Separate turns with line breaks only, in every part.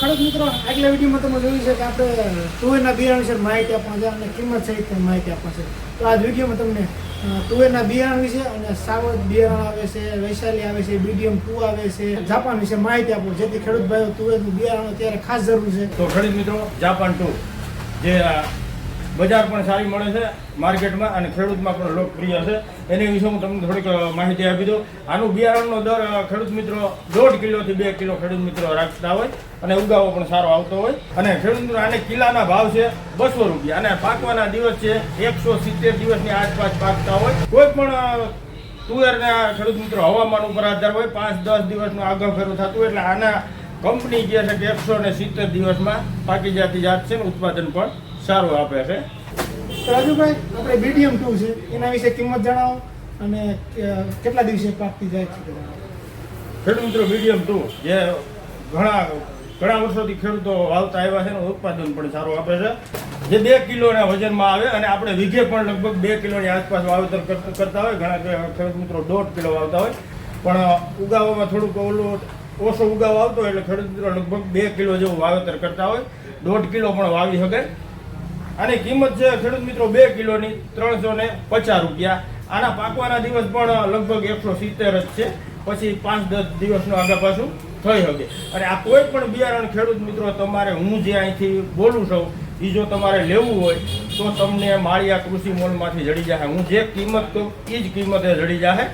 ખેડૂત મિત્રો, આગલા વિડીયોમાં તમે જોયું છે કે આપણે તુવેરના બિયારણ વિશે માહિતી આપવા છે અને કિંમત સહિત માહિતી આપવા છે. તો આ વિડીયોમાં તમને તુવેરના બિયારણ વિશે અને સાવધ બિયારણ આવે છે, વૈશાલી આવે છે બીડીએમ ટુ આવે છે, જાપાન વિશે માહિતી આપો, જેથી ખેડૂત ભાઈઓ તુવેરનું બિયારણ અત્યારે ખાસ જરૂર છે.
તો ખેડૂત મિત્રો, જાપાન ટુ, જે બજાર પણ સારી મળે છે, માર્કેટમાં અને ખેડૂતમાં પણ લોકપ્રિય છે. એની વિશે હું તમને થોડીક માહિતી આપી દઉં. આનું બિયારણનો દર ખેડૂત મિત્રો દોઢ કિલોથી બે કિલો ખેડૂત મિત્રો રાખતા હોય અને ઉગાવો પણ સારો આવતો હોય. અને ખેડૂત મિત્રો, આને કિલ્લાના ભાવ છે બસો રૂપિયા. અને પાકવાના દિવસ છે એકસો સિત્તેર દિવસની આસપાસ પાકતા હોય. કોઈ પણ તુવેરના ખેડૂત મિત્રો હવામાન ઉપર આધાર હોય, પાંચ દસ દિવસનું આગળ ફેરું થતું એટલે આના કંપની જે છે કે એકસો ને સિત્તેર દિવસમાં પાકી જતી જાત છે ને ઉત્પાદન પણ સારું આપે છે.
રાજુભાઈ આપણે બીડીએમ ટુ છે. એના વિશે કિંમત જણાવો અને કેટલા દિવસે પાકતી જાય છે
ખેડૂત મિત્રો મીડિયમ ટુ જે ઘણા ઘણા વર્ષોથી ખેડૂતો વાવતા આવ્યા છે ને ઉત્પાદન પણ સારું આપે છે. જે બે કિલોના વજનમાં આવે અને આપણે વીઘે પણ લગભગ બે કિલોની આસપાસ વાવેતર કર- કરતા હોય. ઘણા ખેડૂત મિત્રો દોઢ કિલો વાવતા હોય. પણ ઉગાવવામાં થોડુંક ઓલું ઓછો ઉગાવ આવતો હોય એટલે ખેડૂત મિત્રો લગભગ બે કિલો જેવું વાવેતર કરતા હોય. દોઢ કિલો પણ વાવી શકે. આની કિંમત છે ખેડૂત મિત્રો બે કિલોની ત્રણસો ને પચાસ રૂપિયા. આના પાકવાના દિવસ પણ લગભગ એકસો સિત્તેર જ છે. પછી પાંચ દસ દિવસનું આગળ પાછું થઈ શકે. અને આ કોઈ પણ બિયારણ ખેડૂત મિત્રો તમારે હું જે અહીંથી બોલું છું એ જો તમારે લેવું હોય, તો તમને માળિયા કૃષિ મોલમાંથી જડી જાય હું જે કિંમત કહું એ જ કિંમતે જડી જાય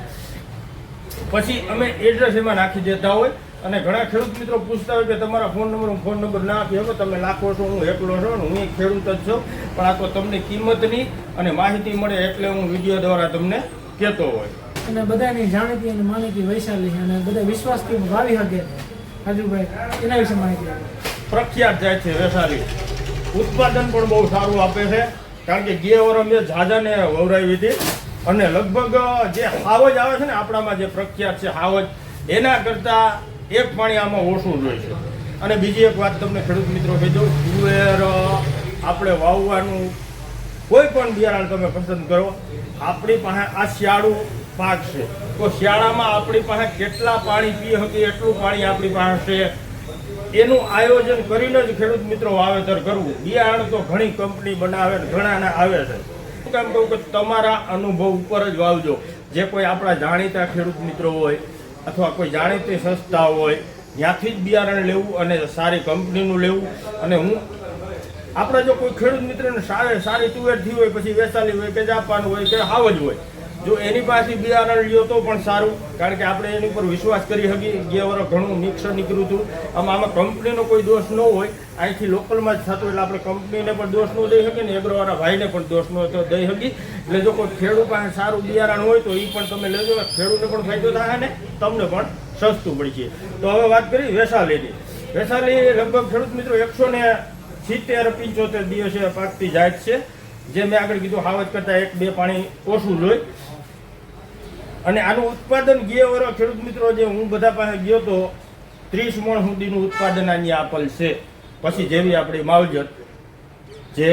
પછી અમે એડ્રેસ એમાં નાખી દેતા હોય. અને ઘણા ખેડૂત મિત્રો પૂછતા હોય કે તમારા ફોન નંબર હું ફોન નંબર ના આપ્યો હવે તમે લાખો છો હું એકલો છો ને હું એક ખેડૂત જ છું. પણ આ તો તમને કિંમતની અને માહિતી મળે એટલે હું વીડિયો દ્વારા તમને કહેતો હોય.
અને બધાની જાણીતી અને માનીતી વૈશાલી અને બધા વિશ્વાસથી વાવી શકે રાજુભાઈ એના વિશે માહિતી
પ્રખ્યાત જાય છે વૈશાલી. ઉત્પાદન પણ બહુ સારું આપે છે કારણ કે ગે વર મેં ઝાઝાને વવરાવી હતી અને લગભગ જે હાવજ આવે છે ને આપણામાં જે પ્રખ્યાત છે હાવજ એના કરતાં એક પાણી આમાં ઓછું જોઈએ છે. અને બીજી એક વાત તમને ખેડૂત મિત્રો કહી દઉં, તુવેર આપણે વાવવાનું કોઈ પણ બિયારણ તમે પસંદ કરો, આપણી પાસે આ શિયાળુ પાક છે. તો શિયાળામાં આપણી પાસે કેટલા પાણી પી હતી એટલું પાણી આપણી પાસે છે. એનું આયોજન કરીને જ ખેડૂત મિત્રો વાવેતર કરવું. બિયારણ તો ઘણી કંપની બનાવે ઘણાને આવે છે. શું કામ કહું કે તમારા અનુભવ ઉપર જ વાવજો. જે કોઈ આપણા જાણીતા ખેડૂત મિત્રો હોય અથવા કોઈ જાણીતી સંસ્થા હોય, ત્યાંથી જ બિયારણ લેવું અને સારી કંપનીનું લેવું. અને હું, આપણે જો કોઈ ખેડૂત મિત્રને સારી સારી તુવેર થઈ હોય, પછી વેચાલી હોય, કે જાપાન હોય, કે હાવજ હોય જો એની પાસે બિયારણ લ્યો તો પણ સારું, કારણ કે આપણે એની પર વિશ્વાસ કરી શકીએ જે વર્ષ ઘણું મિક્સ નીકળ્યું હતું. આમાં આમાં કંપનીનો કોઈ દોષ ન હોય, અહીંથી લોકલમાં જ થતું એટલે આપણે કંપનીને પણ દોષ ન દઈ શકીએ ને એગ્રોવાળા ભાઈને પણ દોષ ન તો દઈ શકીએ. એટલે જો કોઈ ખેડૂત પાસે સારું બિયારણ હોય તો એ પણ તમે લેજો ખેડૂતને પણ ફાયદો થાય ને તમને પણ સસ્તું પડશે તો હવે વાત કરી વેસાલીની. વેસાલી લગભગ ખેડૂત મિત્રો એકસો ને સિત્તેર પંચોતેર દિવસે પાકતી જાત છે. જે મેં આગળ કીધું, હાવજ કરતાં એક બે પાણી ઓછું જોઈ અને આનું ઉત્પાદન ગયા વર્ષ ખેડૂત મિત્રો જે હું બધા પાસે ગયો તો ત્રીસ મણ સુધીનું ઉત્પાદન આની આપેલ છે. પછી જેવી આપણી માવજત, જે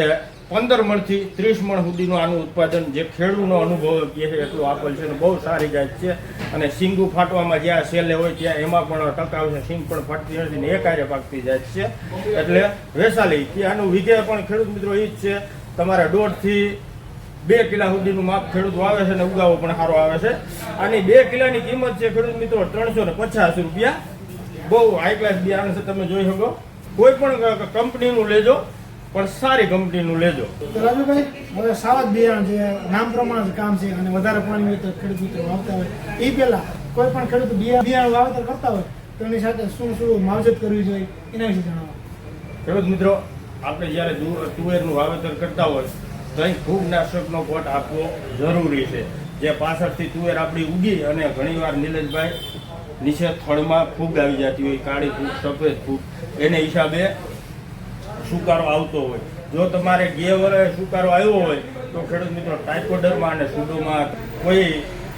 પંદર મણથી ત્રીસ મણ સુધીનું આનું ઉત્પાદન જે ખેડૂતનો અનુભવ કહે છે એટલું આપેલ છે અને બહુ સારી જાત છે. અને સિંગું ફાટવામાં જ્યાં સેલે હોય ત્યાં એમાં પણ ટકાવ છે સિંગ પણ ફાટતી નથી ને એ કાર્ય પાકતી જાય છે. એટલે વેસાલી, કે આનું વિધેય પણ ખેડૂત મિત્રો એ જ છે. તમારે દોઢથી બે કિલા સુધીનું માપ ખેડૂત વાવે છે અને ઉગાવો પણ સારો આવે છે. આની બે કિલાની કિંમત છે ખેડૂત મિત્રો ત્રણસો ને પચાસ રૂપિયા. બહુ હાઈ ક્લાસ બિયારણ છે તમે જોઈ શકો. કોઈ પણ કંપનીનું લેજો પણ સારી કંપનીનું લેજો.
રાજુભાઈ હવે સારા બિયારણ છે નામ પ્રમાણે કામ છે અને વધારે પાણી તો ખેડૂત મિત્રો વાવતા હોય. એ પહેલા કોઈ પણ ખેડૂત બિયા- બિયારણ વાવેતર કરતા હોય તો એની સાથે શું શું માવજત કરવી જોઈએ એના વિશે જણાવો.
ખેડૂત મિત્રો આપણે જ્યારે તુવેરનું વાવેતર કરતા હોય તો અહીં ફૂગનાશકનો પોટ આપવો જરૂરી છે. જે પાછળથી તુવેર આપણી ઉગી અને ઘણીવાર નિલેશભાઈ નીચે થળમાં ફૂગ આવી જતી હોય, કાળી ફૂગ, સફેદ ફૂગ, એને હિસાબે સુકારો આવતો હોય. જો તમારે ગે વર્ષે સુકારો આવ્યો હોય, તો ખેડૂત મિત્રો, ટાઇકોડરમાં અને સુડોમાં કોઈ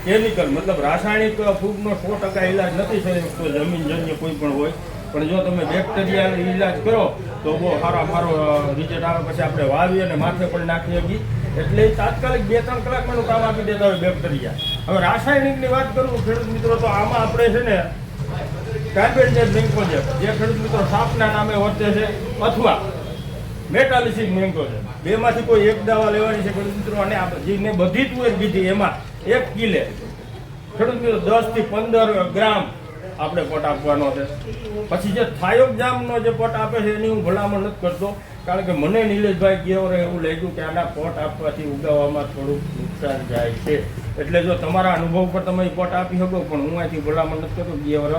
કેમિકલ, મતલબ રાસાયણિક ફૂગનો સો ટકા ઇલાજ નથી થઈ શકતો જમીનજન્ય કોઈ પણ હોય પણ જો તમે બેક્ટેરિયા ઇલાજ કરો, તો બહુ સારો સારો રિઝલ્ટ આવે. પછી આપણે વાવી અને માથે પણ નાખી શકીએ એટલે તાત્કાલિક બે ત્રણ કલાકમાં કામ આપી દેતા હોય બેક્ટેરિયા. હવે રાસાયણિકની વાત કરું ખેડૂત મિત્રો, તો આમાં આપણે છે ને કાર્બેન્ડેડ મેંગો છે, જે ખેડૂત મિત્રો સાપના નામે વર્તે છે, અથવા મેટાલિસિક મેંગો છે. બેમાંથી કોઈ એક દવા લેવાની છે ખેડૂત મિત્રો, અને જે મેં બધી તુવેર કીધી એમાં એક કિલે. ખેડૂત મિત્રો દસથી પંદર ગ્રામ આપણે પોટ આપવાનો છે. પછી જે થાયો જામનો જે પોટ આપે છે એની હું ભલામણ નથી કરતો. કારણ કે મને નિલેશભાઈ ગેવરે એવું લાગ્યું કે આના પોટ આપવાથી ઉગાવવામાં થોડુંક નુકસાન જાય છે. એટલે જો તમારા અનુભવ પર તમે પોટ આપી શકો, પણ હું અહીંથી ભલામણ નથી કરતો ગેવર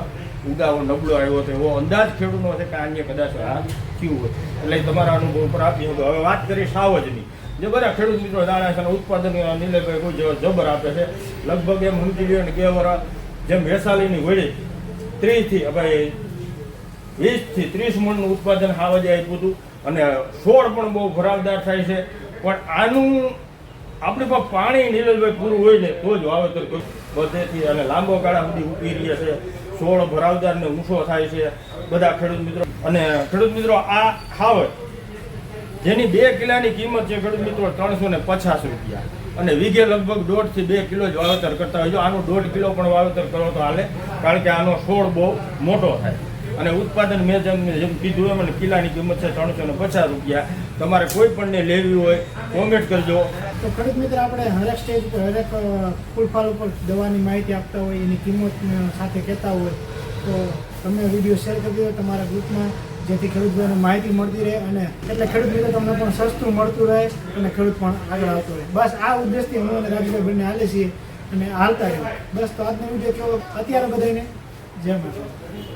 ઉગાવો, નબળો આવ્યો તો એવો અંદાજ ખેડૂતનો છે કે અન્ય કદાચ આ થયું હોય. એટલે તમારા અનુભવ પર આપી શકો. હવે વાત કરી સાવજની. જે બધા ખેડૂત મિત્રો દાણા છે ઉત્પાદન નિલેશભાઈ કોઈ જબર આપે છે. લગભગ એમ સમજી લ્યો ને ગેવર જેમ વેસાલીની વળી ત્રીસથી ભાઈ વીસથી ત્રીસ મણનું ઉત્પાદન હાવજે આપ્યું હતું અને છોડ પણ બહુ ભરાવદાર થાય છે. પણ આનું આપણી પાસે પાણી નીરજભાઈ પૂરું હોય ને તો જ વાવેતર બધેથી અને લાંબો ગાળા સુધી ઉગી રહે છે. છોડ ભરાવદાર ને ઊંચો થાય છે. બધા ખેડૂત મિત્રો, અને ખેડૂત મિત્રો, આ ખાવજ જેની બે કિલાની કિંમત છે, ખેડૂત મિત્રો, ત્રણસો ને પચાસ રૂપિયા. અને વીઘે લગભગ દોઢથી બે કિલો જ વાવેતર કરતા હોય જો આનું દોઢ કિલો પણ વાવેતર કરો તો હાલે, કારણ કે આનો છોડ બહુ મોટો થાય. અને ઉત્પાદન મેં જેમ જેમ કીધું એમ, અને કિલ્લાની કિંમત છે ત્રણસો ને પચાસ રૂપિયા. તમારે કોઈ પણને લેવી હોય કોમેન્ટ કરજો.
તો ખરીદ મિત્ર, આપણે હરેક સ્ટેજ ઉપર હરેક ફૂલફાલ ઉપર દવાની માહિતી આપતા હોય, એની કિંમત સાથે કહેતા હોય, તો તમે વીડિયો શેર કરી દો તમારા ગ્રુપમાં જેથી ખેડૂતભાઈને માહિતી મળતી રહે અને એટલે ખેડૂત મિત્રો તમને પણ સસ્તું મળતું રહે અને ખેડૂત પણ આગળ આવતો રહે. બસ આ ઉદ્દેશથી હું અને રાજુભાઈ બંને હાલે છીએ અને હાલતા રહે બસ તો આજનો વીડિયો કેવો? અત્યારે બધાને જય માતા